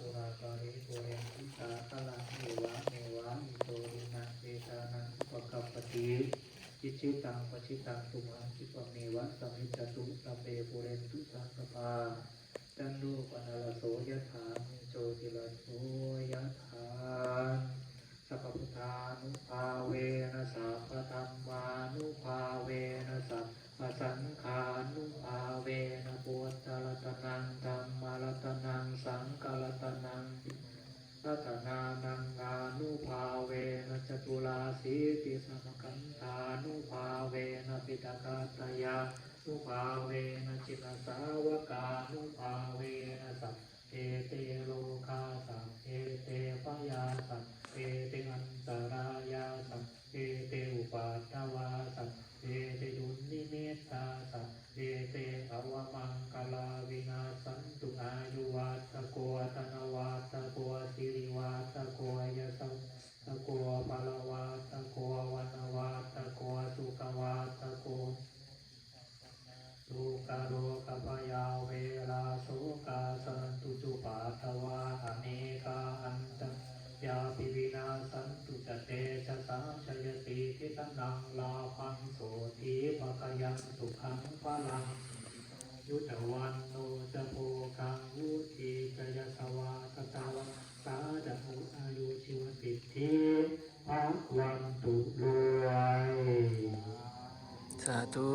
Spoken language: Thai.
ปุราปาริปุเรนติสาคลังเอวะเมวะอิโตรินังเอตานังอุปกัปปติจิตชิตังปชิตังตุมังคิปะเมวะสมิจตุสัพเพปุเรนตุสังกปาจันโนปนารโสยถามิโจติลโสยถาสัพพุทธานุภาเวนะสัพพธรรมานุภาเวนะสัพพสังฆานุภาเวนะปุตตะรัตนังธ รัตนานังอานุภาเวนะจตุลาสีติสมกันธานุภาเวนะปิตกาตยานุภาเวนะจิตสาวกานุภาเวนะสัพเอเตโลกาสัพเอเตปยาสัพเอเตอันตรายาสัพเอเตอุปาทวาสัพเอเตดุลนิเมตตาสัพเอเตอวมังกลาวินาสันตุอายุวัตโกธนวัตโกสิริวัตโกยสัมตโกปลวัตโกวันวัตโกสุขวัตโก สุกโรกปยาเวลาโสกาสันตุจุปาทวาอเนกาอันตยาปิวินาสันตุจเตชะสามชยติทิตนังลาพังโสทีภคยังสุขังพลัง ยุตวันโนจะโพกังวุธีกยสวาสตาวะสาจะโหอายุชิวติทิภาวันตุรวยสาธุ